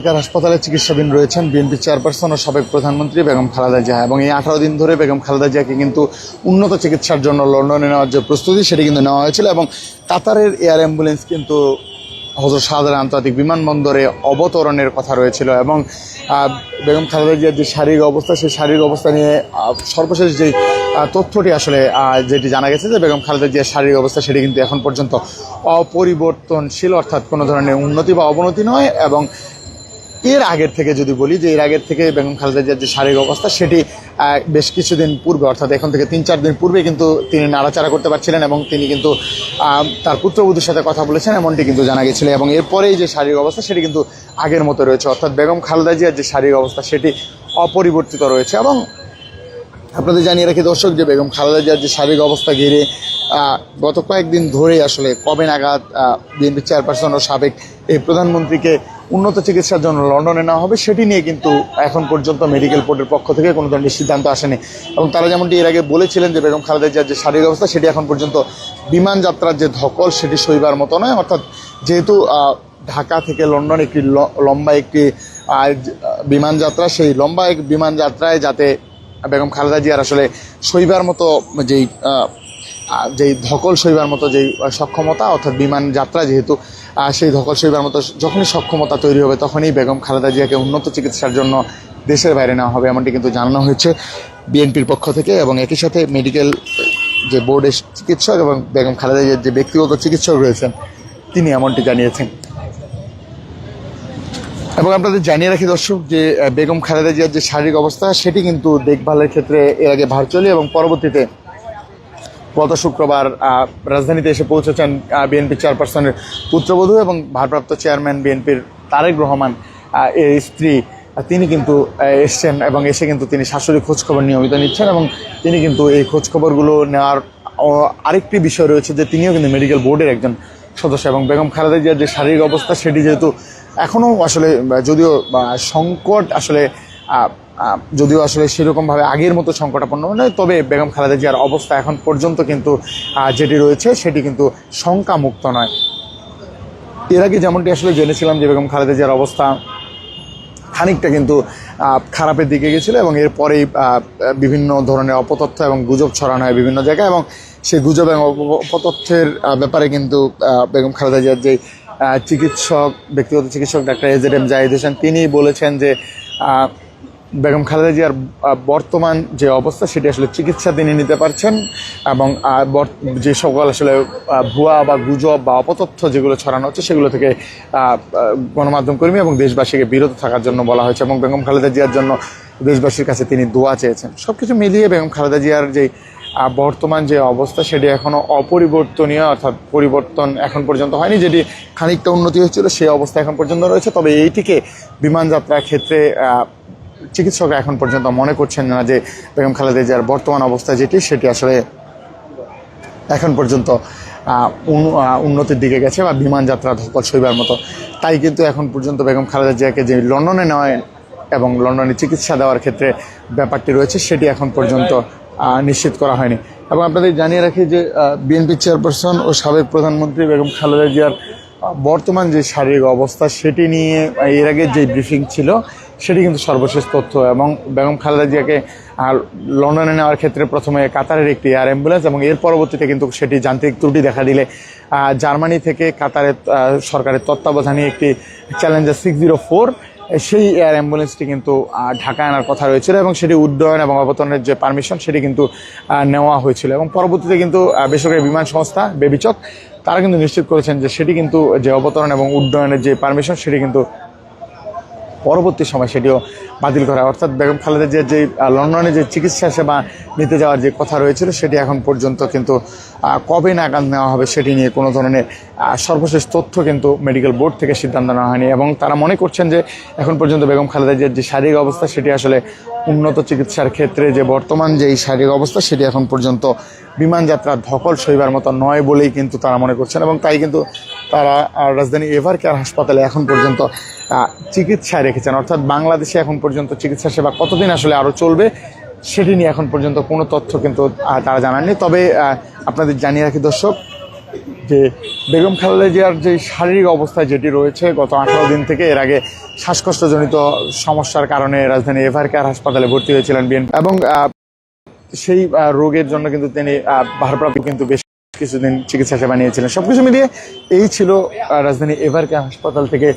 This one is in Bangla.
ঢাকার হাসপাতালে চিকিৎসাধীন রয়েছেন বিএনপি চেয়ারপারসন ও সাবেক প্রধানমন্ত্রী বেগম খালেদা জিয়া। এবং এই আঠারো দিন ধরে বেগম খালেদা জিয়াকে কিন্তু উন্নত চিকিৎসার জন্য লন্ডনে নেওয়ার যে প্রস্তুতি, সেটি কিন্তু নেওয়া হয়েছিল এবং কাতারের এয়ার অ্যাম্বুলেন্স কিন্তু হজরত শাহজালাল আন্তর্জাতিক বিমানবন্দরে অবতরণের কথা রয়েছিল এবং বেগম খালেদা জিয়ার যে শারীরিক অবস্থা, সেই শারীরিক অবস্থা নিয়ে সর্বশেষ যে তথ্যটি আসলে যেটি জানা গেছে যে বেগম খালেদা জিয়ার শারীরিক অবস্থা, সেটি কিন্তু এখন পর্যন্ত অপরিবর্তনশীল, অর্থাৎ কোনো ধরনের উন্নতি বা অবনতি নয় এবং এর আগের থেকে যদি বলি যে এর আগের থেকে বেগম খালেদা জিয়ার যে শারীরিক অবস্থা, সেটি বেশ কিছুদিন পূর্বে, অর্থাৎ এখন থেকে তিন, চার দিন পূর্বে কিন্তু তিনি নাড়াচাড়া করতে পারছিলেন এবং তিনি কিন্তু তার পুত্রবধূর সাথে কথা বলেছেন, এমনটি কিন্তু জানা গেছিল এবং এরপরেই যে শারীরিক অবস্থা, সেটি কিন্তু আগের মতো রয়েছে। অর্থাৎ বেগম খালেদা জিয়ার যে শারীরিক অবস্থা, সেটি অপরিবর্তিত রয়েছে এবং আপনাদের জানিয়ে রাখি দর্শক, যে বেগম খালেদা জিয়ার যে শারীরিক অবস্থা ঘিরে গত কয়েকদিন ধরেই আসলে কবে নাগাদ বিএনপি চেয়ারপারসন ও সাবেক এই প্রধানমন্ত্রীকে উন্নত চিকিৎসার জন্য লন্ডনে নেওয়া হবে, সেটি নিয়ে কিন্তু এখন পর্যন্ত মেডিকেল বোর্ডের পক্ষ থেকে কোনো ধরনের সিদ্ধান্ত আসেনি। এবং তারা যেমনটি এর আগে বলেছিলেন যে বেগম খালেদা জিয়ার যে শারীরিক অবস্থা, সেটি এখন পর্যন্ত বিমান যাত্রার যে ধকল, সেটি সইবার মতো নয়। অর্থাৎ যেহেতু ঢাকা থেকে লন্ডন একটি লম্বা একটি বিমান যাত্রা, সেই লম্বা এক বিমান যাত্রায় যাতে বেগম খালেদা জিয়ার আসলে সইবার মতো যেই যেই ধকল, সইবার মতো যেই সক্ষমতা, অর্থাৎ বিমান যাত্রা যেহেতু সেই ধকল সইবার মতো যখনই সক্ষমতা তৈরি হবে, তখনই বেগম খালেদা জিয়াকে উন্নত চিকিৎসার জন্য দেশের বাইরে নেওয়া হবে এমনটি কিন্তু জানানো হয়েছে বিএনপির পক্ষ থেকে। এবং একই সাথে মেডিকেল যে বোর্ডের চিকিৎসক এবং বেগম খালেদা জিয়ার যে ব্যক্তিগত চিকিৎসক রয়েছেন, তিনি এমনটি জানিয়েছেন। এবং আপনাদের জানিয়ে রাখি দর্শক যে বেগম খালেদা জিয়ার যে শারীরিক অবস্থা, সেটি কিন্তু দেখভালের ক্ষেত্রে এর আগে ভার্চুয়ালি এবং পরবর্তীতে গত শুক্রবার রাজধানীতে এসে পৌঁছেছেন বিএনপি চেয়ারপারসনের পুত্রবধূ এবং ভারপ্রাপ্ত চেয়ারম্যান বিএনপির তারেক রহমান এর স্ত্রী। তিনি কিন্তু এসছেন এবং এসে কিন্তু তিনি শাশুড়ি খোঁজখবর নিয়মিত নিচ্ছেন এবং তিনি কিন্তু এই খোঁজখবরগুলো নেওয়ার আরেকটি বিষয় রয়েছে যে তিনিও কিন্তু মেডিকেল বোর্ডের একজন সদস্য এবং বেগম খালেদা জিয়ার যে শারীরিক অবস্থা সেটি যেহেতু এখনও আসলে যদিও সংকট আসলে যদিও আসলে সেরকমভাবে আগের মতো সংকটাপন্ন নয়, তবে বেগম খালেদা জিয়ার অবস্থা এখন পর্যন্ত কিন্তু যেটি রয়েছে সেটি কিন্তু শঙ্কামুক্ত নয়। এর আগে যেমনটি আসলে জেনেছিলাম যে বেগম খালেদা জিয়ার অবস্থা খানিকটা কিন্তু খারাপের দিকে গেছিল এবং এরপরেই বিভিন্ন ধরনের অপতথ্য এবং গুজব ছড়ানো হয় বিভিন্ন জায়গায় এবং সেই গুজব এবং অপতথ্যের ব্যাপারে কিন্তু বেগম খালেদা জিয়ার যে চিকিৎসক, ব্যক্তিগত চিকিৎসক doctor A Z M Zahid Hossain তিনি বলেছেন যে বেগম খালেদা জিয়ার বর্তমান যে অবস্থা, সেটি আসলে চিকিৎসা তিনি নিতে পারছেন এবং যে সকল আসলে ভুয়া বা গুজব বা অপতথ্য যেগুলো ছড়ানো হচ্ছে, সেগুলো থেকে গণমাধ্যম কর্মী এবং দেশবাসীকে বিরত থাকার জন্য বলা হয়েছে এবং বেগম খালেদা জিয়ার জন্য দেশবাসীর কাছে তিনি দোয়া চেয়েছেন। সব কিছু মিলিয়ে বেগম খালেদা জিয়ার যে বর্তমান যে অবস্থা, সেটি এখনও অপরিবর্তনীয় অর্থাৎ পরিবর্তন এখন পর্যন্ত হয়নি, যেটি খানিকটা উন্নতি হয়েছিল, সেই অবস্থা এখন পর্যন্ত রয়েছে। তবে এইটিকে বিমান যাত্রার ক্ষেত্রে চিকিৎসকরা এখন পর্যন্ত মনে করছেন না যে বেগম খালেদা জিয়ার বর্তমান অবস্থা যেটি, সেটি আসলে এখন পর্যন্ত উন্নতির দিকে গেছে বা বিমান যাত্রা ধকল সইবার মতো। তাই কিন্তু এখন পর্যন্ত বেগম খালেদা জিয়াকে যে লন্ডনে নেওয়া এবং লন্ডনে চিকিৎসা দেওয়ার ক্ষেত্রে ব্যাপারটি রয়েছে, সেটি এখন পর্যন্ত নিশ্চিত করা হয়নি। এবং আপনাদের জানিয়ে রাখি যে বিএনপি চেয়ারপারসন ও সাবেক প্রধানমন্ত্রী বেগম খালেদা জিয়ার বর্তমান যে শারীরিক অবস্থা, সেটি নিয়ে, এর আগে যে ব্রিফিং ছিল সেটি কিন্তু সর্বশেষ তথ্য এবং বেগম খালেদা জিয়াকে লন্ডনে নেওয়ার ক্ষেত্রে প্রথমে কাতারের একটি এয়ার অ্যাম্বুলেন্স এবং এর পরবর্তীতে কিন্তু সেটি যান্ত্রিক ত্রুটি দেখা দিলে জার্মানি থেকে কাতারের সরকারের তত্ত্বাবধানে একটি চ্যালেঞ্জার সিক্স জিরো ফোর সেই এয়ার অ্যাম্বুলেন্সটি কিন্তু ঢাকায় আনার কথা হয়েছিল এবং সেটি উড্ডয়ন এবং অবতরণের যে পারমিশন সেটি কিন্তু নেওয়া হয়েছিল এবং পরবর্তীতে কিন্তু বেসরকারি বিমান সংস্থা বেবিচক, তারা কিন্তু নিশ্চিত করেছেন যে সেটি কিন্তু যে অবতরণ এবং উড্ডয়নের যে পারমিশন সেটি কিন্তু পরবর্তী সময় সেটিও বাতিল করা। অর্থাৎ বেগম খালেদা জিয়ার যে লন্ডনে যে চিকিৎসা সেবা নিতে যাওয়ার যে কথা রয়েছিল, সেটি এখন পর্যন্ত কিন্তু কবে নাগাদ নেওয়া হবে সেটি নিয়ে কোনো ধরনের সর্বশেষ তথ্য কিন্তু মেডিকেল বোর্ড থেকে সিদ্ধান্ত নেওয়া হয়নি এবং তারা মনে করছেন যে, এখন পর্যন্ত বেগম খালেদা জিয়ার যে শারীরিক অবস্থা, সেটি আসলে উন্নত চিকিৎসার ক্ষেত্রে যে বর্তমান যে এই শারীরিক অবস্থা, সেটি এখন পর্যন্ত বিমান যাত্রার ধকল সইবার মতো নয় বলেই কিন্তু তারা মনে করছেন এবং তাই কিন্তু তারা রাজধানী এভার কেয়ার হাসপাতালে এখন পর্যন্ত চিকিৎসায় রেখেছেন। অর্থাৎ বাংলাদেশে এখন পর্যন্ত চিকিৎসা সেবা কতদিন আসলে আরও চলবে সেটি নিয়ে এখন পর্যন্ত কোনো তথ্য কিন্তু তারা জানাননি। তবে আপনাদের জানিয়ে রাখি দর্শক, যে বেগম খালেদা জিয়ার যে শারীরিক অবস্থা যেটি রয়েছে গত আঠারো দিন থেকে, এর আগে শ্বাসকষ্টজনিত সমস্যার কারণে রাজধানী এভার কেয়ার হাসপাতালে ভর্তি হয়েছিলেন বিএনপি। এবং সেই রোগের জন্য কিন্তু তিনি ভারপ্রাপ্ত কিন্তু বেশ কিছুদিন চিকিৎসা সেবা নিয়েছিলেন। সবকিছু মিলিয়ে এই ছিল রাজধানী এভারকে হাসপাতাল থেকে